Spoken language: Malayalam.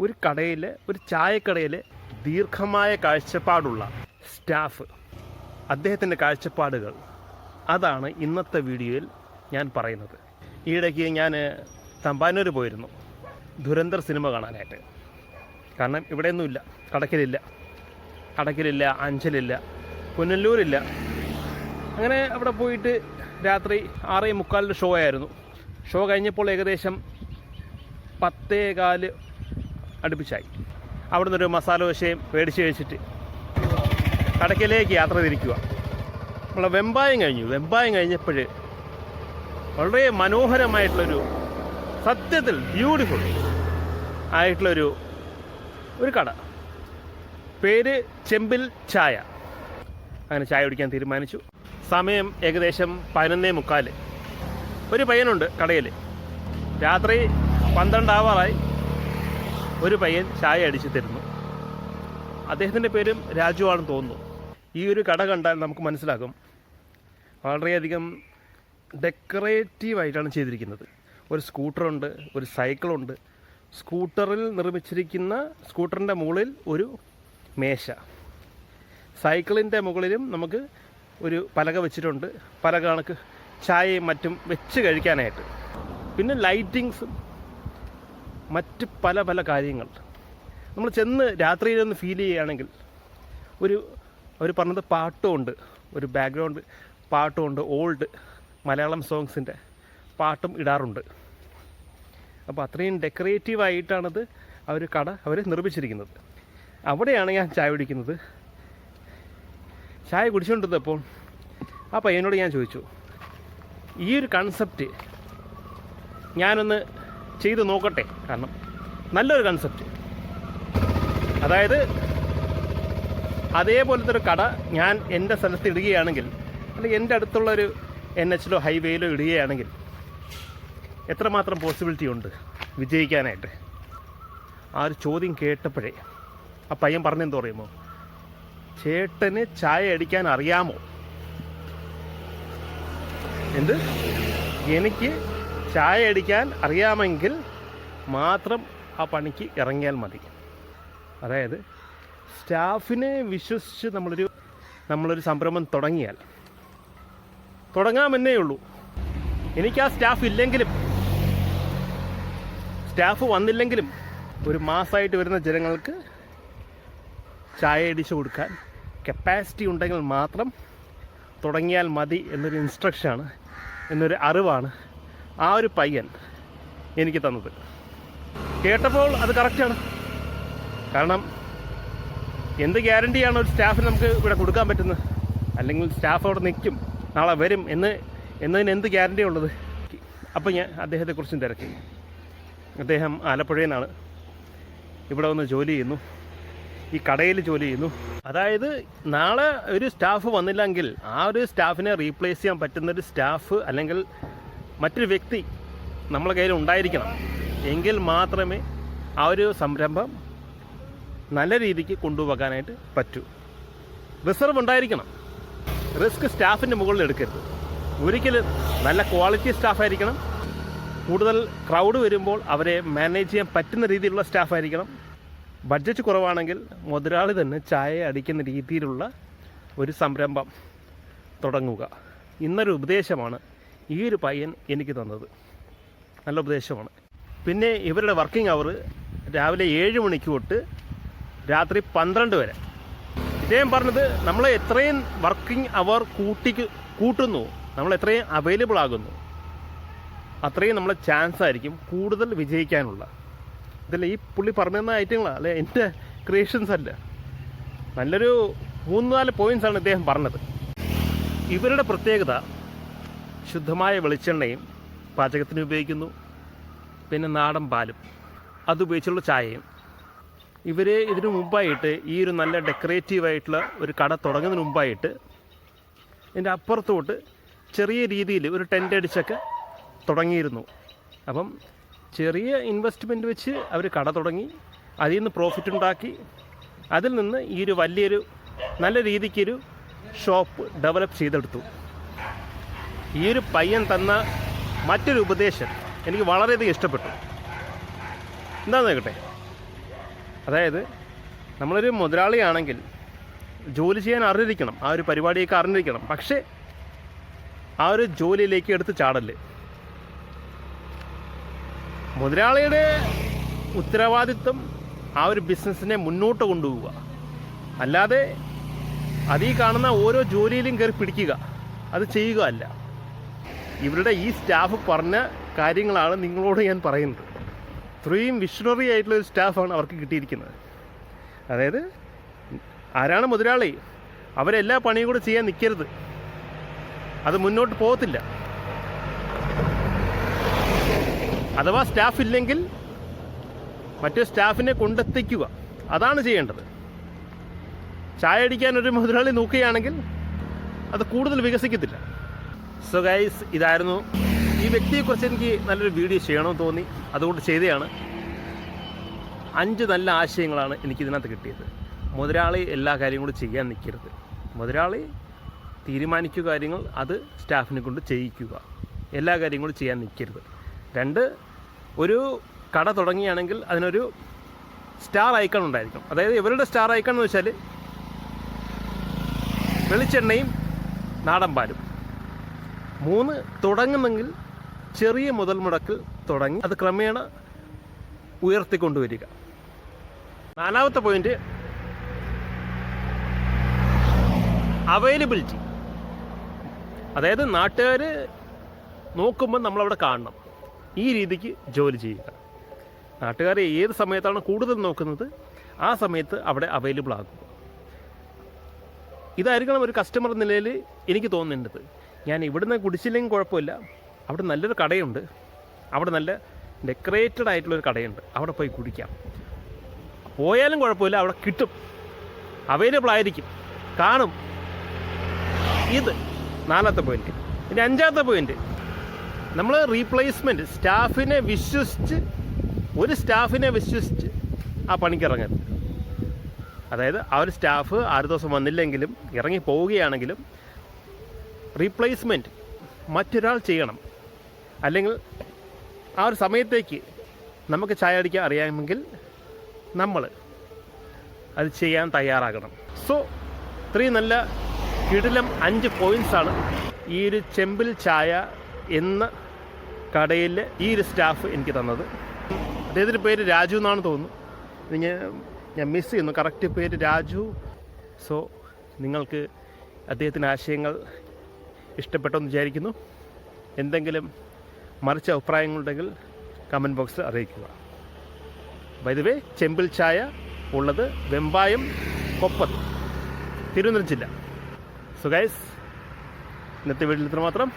ഒരു കടയിൽ ഒരു ചായക്കടയിൽ ദീർഘമായ കാഴ്ചപ്പാടുള്ള സ്റ്റാഫ് അദ്ദേഹത്തിന്റെ കാഴ്ചപ്പാടുകൾ. അതാണ് ഇന്നത്തെ വീഡിയോയിൽ ഞാൻ പറയുന്നത്. ഈയിടയ്ക്ക് ഞാൻ തമ്പാനൂർ പോയിരുന്നു. ദുരന്തർ സിനിമ കാണാനായിട്ട്. കാരണം ഇവിടെയൊന്നുമില്ല. കടക്കലില്ല. കടക്കലില്ല അഞ്ചലില്ല പുനല്ലൂരില്ല അങ്ങനെ അവിടെ പോയിട്ട് രാത്രി ആറേ മുക്കാലിന്റെ ഷോ ആയിരുന്നു. ഷോ കഴിഞ്ഞപ്പോൾ ഏകദേശം പത്തേകാൽ അടുപ്പിച്ചായി. അവിടെ നിന്നൊരു മസാല ദോശയും മേടിച്ച് കഴിച്ചിട്ട് കടക്കലേക്ക് യാത്ര തിരിക്കുക. നമ്മളെ വെമ്പായം കഴിഞ്ഞു. വെമ്പായം കഴിഞ്ഞപ്പോൾ വളരെ മനോഹരമായിട്ടുള്ളൊരു സത്യത്തിൽ ബ്യൂട്ടിഫുൾ ആയിട്ടുള്ളൊരു ഒരു കട. പേര് ചെമ്പിൽ ചായ. അങ്ങനെ ചായ കുടിക്കാൻ തീരുമാനിച്ചു. സമയം ഏകദേശം പതിനൊന്നേ മുക്കാൽ ഒരു പയ്യനുണ്ട് കടയിൽ രാത്രി പന്ത്രണ്ടാവാറായി. ഒരു പയ്യൻ ചായ അടിച്ചു തരുന്നു. അദ്ദേഹത്തിന്റെ പേരും രാജു ആണെന്ന് തോന്നുന്നു. ഈ ഒരു കട കണ്ടാൽ നമുക്ക് മനസ്സിലാകും. വളരെയധികം ഡെക്കറേറ്റീവായിട്ടാണ് ചെയ്തിരിക്കുന്നത്. ഒരു സ്കൂട്ടറുണ്ട് ഒരു സൈക്കിളുണ്ട് സ്കൂട്ടറിൽ നിർമ്മിച്ചിരിക്കുന്ന സ്കൂട്ടറിന്റെ മുകളിൽ ഒരു മേശ. സൈക്കിളിന്റെ മുകളിലും നമുക്ക് ഒരു പലക വെച്ചിട്ടുണ്ട്. പലക കണക്ക് ചായയും മറ്റും വെച്ച് കഴിക്കാനായിട്ട്. പിന്നെ ലൈറ്റിങ്സും മറ്റ് പല പല കാര്യങ്ങൾ. നമ്മൾ ചെന്ന് രാത്രിയിലൊന്ന് ഫീൽ ചെയ്യുകയാണെങ്കിൽ ഒരു അവർ പറഞ്ഞത് പാട്ടുമുണ്ട്. ഒരു ബാക്ക്ഗ്രൗണ്ട് പാട്ടുമുണ്ട് ഓൾഡ് മലയാളം സോങ്സിന്റെ പാട്ടും ഇടാറുണ്ട്. അപ്പോൾ അത്രയും ഡെക്കറേറ്റീവായിട്ടാണത് അവർ കട അവർ നിർമ്മിച്ചിരിക്കുന്നത്. അവിടെയാണ് ഞാൻ ചായ കുടിക്കുന്നത്. ചായ കുടിച്ചുകൊണ്ടിരുന്നപ്പോൾ ആ പയ്യനോട് ഞാൻ ചോദിച്ചു ഈ ഒരു കൺസെപ്റ്റ് ഞാനൊന്ന് ചെയ്ത് നോക്കട്ടെ. കാരണം നല്ലൊരു കൺസെപ്റ്റ് അതായത് അതേപോലത്തെ ഒരു കട ഞാൻ എന്റെ സ്ഥലത്ത് ഇടുകയാണെങ്കിൽ അല്ലെങ്കിൽ എന്റെ അടുത്തുള്ളൊരു എൻ എച്ചിലോ ഹൈവേയിലോ ഇടുകയാണെങ്കിൽ എത്രമാത്രം പോസിബിലിറ്റി ഉണ്ട് വിജയിക്കാനായിട്ട്? ആ ഒരു ചോദ്യം കേട്ടപ്പോഴേ ആ പയ്യൻ പറഞ്ഞെന്തോ പറയുമോ ചേട്ടന് ചായ അടിക്കാൻ അറിയാമോ? എന്ത്? എനിക്ക് ചായ അടിക്കാൻ അറിയാമെങ്കിൽ മാത്രം ആ പണിക്ക് ഇറങ്ങിയാൽ മതി. അതായത് സ്റ്റാഫിനെ വിശ്വസിച്ച് നമ്മളൊരു നമ്മളൊരു സംരംഭം തുടങ്ങിയാൽ തുടങ്ങാമെന്നേ ഉള്ളൂ. എനിക്ക് ആ സ്റ്റാഫ് ഇല്ലെങ്കിലും സ്റ്റാഫ് വന്നില്ലെങ്കിലും ഒരു മാസമായിട്ട് വരുന്ന ജനങ്ങൾക്ക് ചായ അടിച്ചു കൊടുക്കാൻ കപ്പാസിറ്റി ഉണ്ടെങ്കിൽ മാത്രം തുടങ്ങിയാൽ മതി എന്നൊരു ഇൻസ്ട്രക്ഷനാണ് എന്നൊരു അറിവാണ് ആ ഒരു പയ്യൻ എനിക്ക് തന്നത്. കേട്ടപ്പോൾ അത് കറക്റ്റാണ് കാരണം എന്ത് ഗ്യാരണ്ടിയാണ് ഒരു സ്റ്റാഫിന് നമുക്ക് ഇവിടെ കൊടുക്കാൻ പറ്റുന്നത്? അല്ലെങ്കിൽ സ്റ്റാഫ് അവിടെ നിൽക്കും നാളെ വരും എന്ന് എന്നതിന് എന്ത് ഗ്യാരണ്ടി ഉള്ളത്? അപ്പോൾ ഞാൻ അദ്ദേഹത്തെക്കുറിച്ചും തിരക്കി. അദ്ദേഹം ആലപ്പുഴയിൽ നിന്നാണ് ഇവിടെ വന്ന് ജോലി ചെയ്യുന്നു. ഈ കടയിൽ ജോലി ചെയ്യുന്നു. അതായത് നാളെ ഒരു സ്റ്റാഫ് വന്നില്ലെങ്കിൽ ആ ഒരു സ്റ്റാഫിനെ റീപ്ലേസ് ചെയ്യാൻ പറ്റുന്ന ഒരു സ്റ്റാഫ് അല്ലെങ്കിൽ മറ്റൊരു വ്യക്തി നമ്മളെ കയ്യിൽ ഉണ്ടായിരിക്കണം. എങ്കിൽ മാത്രമേ ആ ഒരു സംരംഭം നല്ല രീതിക്ക് കൊണ്ടുപോകാനായിട്ട് പറ്റൂ. റിസർവ് ഉണ്ടായിരിക്കണം. റിസ്ക് സ്റ്റാഫിന്റെ മുകളിൽ എടുക്കരുത്. ഒരിക്കലും നല്ല ക്വാളിറ്റി സ്റ്റാഫായിരിക്കണം കൂടുതൽ ക്രൗഡ് വരുമ്പോൾ അവരെ മാനേജ് ചെയ്യാൻ പറ്റുന്ന രീതിയിലുള്ള സ്റ്റാഫായിരിക്കണം ബഡ്ജറ്റ് കുറവാണെങ്കിൽ മുതലാളി തന്നെ ചായ അടിക്കുന്ന രീതിയിലുള്ള ഒരു സംരംഭം തുടങ്ങുക. ഇന്നൊരു ഉപദേശമാണ് ഈ ഒരു പയ്യൻ എനിക്ക് തന്നത്. നല്ല ഉപദേശമാണ്. പിന്നെ ഇവരുടെ വർക്കിംഗ് അവർ രാവിലെ ഏഴ് മണിക്ക് തൊട്ട് രാത്രി പന്ത്രണ്ട് വരെ. ഇദ്ദേഹം പറഞ്ഞത് നമ്മൾ എത്രയും വർക്കിംഗ് അവർ കൂട്ടി കൂട്ടുന്നു. നമ്മൾ എത്രയും അവൈലബിൾ ആകുന്നു. അത്രയും നമ്മളെ ചാൻസ് ആയിരിക്കും കൂടുതൽ വിജയിക്കാനുള്ള. ഇതല്ല ഈ പുള്ളി പറഞ്ഞിരുന്ന ഐറ്റങ്ങളാണ് അല്ലെ? എന്റെ ക്രിയേഷൻസ് അല്ല. നല്ലൊരു മൂന്ന് നാല് പോയിന്റ്സ് ആണ് ഇദ്ദേഹം പറഞ്ഞത്. ഇവരുടെ പ്രത്യേകത ശുദ്ധമായ വെളിച്ചെണ്ണയും പാചകത്തിന് ഉപയോഗിക്കുന്നു. പിന്നെ നാടൻ പാലും അത് ഉപയോഗിച്ചുള്ള ചായയും. ഇവർ ഇതിനു മുമ്പായിട്ട് ഈ ഒരു നല്ല ഡെക്കറേറ്റീവായിട്ടുള്ള ഒരു കട തുടങ്ങുന്നതിന് മുമ്പായിട്ട് ഇതിന്റെ അപ്പുറത്തോട്ട് ചെറിയ രീതിയിൽ ഒരു ടെന്റ് അടിച്ചൊക്കെ തുടങ്ങിയിരുന്നു. അപ്പം ചെറിയ ഇൻവെസ്റ്റ്മെന്റ് വെച്ച് അവർ കട തുടങ്ങി അതിൽ നിന്ന് പ്രോഫിറ്റ് ഉണ്ടാക്കി അതിൽ നിന്ന് ഈ ഒരു വലിയൊരു നല്ല രീതിക്കൊരു ഷോപ്പ് ഡെവലപ്പ് ചെയ്തെടുത്തു. ഈ ഒരു പയ്യൻ തന്ന മറ്റൊരു ഉപദേശം എനിക്ക് വളരെയധികം ഇഷ്ടപ്പെട്ടു. എന്താണെന്ന് കേട്ടെ അതായത് നമ്മളൊരു മുതലാളിയാണെങ്കിൽ ജോലി ചെയ്യാൻ അറിഞ്ഞിരിക്കണം ആ ഒരു പരിപാടിയൊക്കെ അറിഞ്ഞിരിക്കണം. പക്ഷേ ആ ഒരു ജോലിയിലേക്ക് എടുത്ത് ചാടൽ മുതലാളിയുടെ ഉത്തരവാദിത്വം ആ ഒരു ബിസിനസ്സിനെ മുന്നോട്ട് കൊണ്ടുപോവുക. അല്ലാതെ അതീ കാണുന്ന ഓരോ ജോലിയിലും കയറി പിടിക്കുക. അത് ചെയ്യുക അല്ല. ഇവരുടെ ഈ സ്റ്റാഫ് പറഞ്ഞ കാര്യങ്ങളാണ് നിങ്ങളോട് ഞാൻ പറയുന്നത്. ഇത്രയും വിഷണറി ആയിട്ടുള്ള ഒരു സ്റ്റാഫാണ് അവർക്ക് കിട്ടിയിരിക്കുന്നത്. അതായത് ആരാണ് മുതലാളി? അവരെല്ലാ പണിയും കൂടെ ചെയ്യാൻ നിൽക്കരുത് അത് മുന്നോട്ട് പോകത്തില്ല. അഥവാ സ്റ്റാഫ് ഇല്ലെങ്കിൽ മറ്റേ സ്റ്റാഫിനെ കൊണ്ടെത്തിക്കുക. അതാണ് ചെയ്യേണ്ടത്. ചായ അടിക്കാൻ ഒരു മുതലാളി നോക്കുകയാണെങ്കിൽ അത് കൂടുതൽ വികസിക്കത്തില്ല. സോ ഗൈസ് ഇതായിരുന്നു. ഈ വ്യക്തിയെക്കുറിച്ച് എനിക്ക് നല്ലൊരു വീഡിയോ ചെയ്യണമെന്ന് തോന്നി. അതുകൊണ്ട് ചെയ്തതാണ്. അഞ്ച് നല്ല ആശയങ്ങളാണ് എനിക്ക് ഇതിനകത്ത് കിട്ടിയത്. മുതലാളി എല്ലാ കാര്യവും കൂടി ചെയ്യാൻ നിൽക്കരുത് മുതലാളി തീരുമാനിക്കുക കാര്യങ്ങൾ അത് സ്റ്റാഫിനെ കൊണ്ട് ചെയ്യിക്കുക. എല്ലാ കാര്യവും കൂടി ചെയ്യാൻ നിൽക്കരുത് രണ്ട് ഒരു കട തുടങ്ങിയാണെങ്കിൽ അതിനൊരു സ്റ്റാർ ഐക്കൺ ഉണ്ടായിരിക്കും അതായത് ഇവരുടെ സ്റ്റാർ ഐക്കൺ എന്ന് വെച്ചാൽ വെളിച്ചെണ്ണയും നാടൻ മൂന്ന് തുടങ്ങുന്നെങ്കിൽ ചെറിയ മുതൽ മുടക്കിൽ തുടങ്ങി അത് ക്രമേണ ഉയർത്തിക്കൊണ്ടുവരിക. നാലാമത്തെ പോയിന്റ് അവൈലബിലിറ്റി അതായത് നാട്ടുകാർ നോക്കുമ്പോൾ നമ്മളവിടെ കാണണം. ഈ രീതിക്ക് ജോലി ചെയ്യുക. നാട്ടുകാരെ ഏത് സമയത്താണ് കൂടുതൽ നോക്കുന്നത്? ആ സമയത്ത് അവിടെ അവൈലബിൾ ആകുക ഇതായിരിക്കണം ഒരു കസ്റ്റമർ നിലയിൽ എനിക്ക് തോന്നുന്നത്. ഞാൻ ഇവിടുന്ന് കുടിച്ചില്ലെങ്കിൽ കുഴപ്പമില്ല. അവിടെ നല്ലൊരു കടയുണ്ട്. അവിടെ നല്ല ഡെക്കറേറ്റഡ് ആയിട്ടുള്ളൊരു കടയുണ്ട്. അവിടെ പോയി കുടിക്കാം. പോയാലും കുഴപ്പമില്ല അവിടെ കിട്ടും. അവൈലബിൾ ആയിരിക്കും. കാണും. ഇത് നാലാമത്തെ പോയിന്റ് ഇനി അഞ്ചാമത്തെ പോയിന്റ് നമ്മൾ റീപ്ലേസ്മെന്റ് സ്റ്റാഫിനെ വിശ്വസിച്ച് ഒരു സ്റ്റാഫിനെ വിശ്വസിച്ച് ആ പണിക്ക് ഇറങ്ങരുത്. അതായത് ആ ഒരു സ്റ്റാഫ് ആറ് ദിവസം വന്നില്ലെങ്കിലും ഇറങ്ങി പോവുകയാണെങ്കിലും റീപ്ലേസ്മെന്റ് മറ്റൊരാൾ ചെയ്യണം. അല്ലെങ്കിൽ ആ ഒരു സമയത്തേക്ക് നമുക്ക് ചായ അടിക്കാൻ അറിയാമെങ്കിൽ നമ്മൾ അത് ചെയ്യാൻ തയ്യാറാകണം. സോ ഇത്രയും നല്ല കിടിലം അഞ്ച് പോയിന്റ്സാണ് ഈ ഒരു ചെമ്പിൽ ചായ എന്ന കടയിൽ ഈ ഒരു സ്റ്റാഫ് എനിക്ക് തന്നത്. അദ്ദേഹത്തിന്റെ പേര് രാജു എന്നാണ് തോന്നുന്നു. ഞാൻ ഞാൻ മിസ് ചെയ്യുന്നു. കറക്റ്റ് പേര് രാജു. സോ നിങ്ങൾക്ക് അദ്ദേഹത്തിന്റെ ആശയങ്ങൾ ഇഷ്ടപ്പെട്ടെന്ന് വിചാരിക്കുന്നു. എന്തെങ്കിലും മറിച്ച അഭിപ്രായങ്ങളുണ്ടെങ്കിൽ കമന്റ് ബോക്സ് അറിയിക്കുക. വൈദവേ ചെമ്പിൽ ചായ ഉള്ളത് വെമ്പായം കൊപ്പത്ത് തിരുവനന്തപുരം ജില്ല. സുഗൈസ് ഇന്നത്തെ വീട്ടിൽ ഇത്ര മാത്രം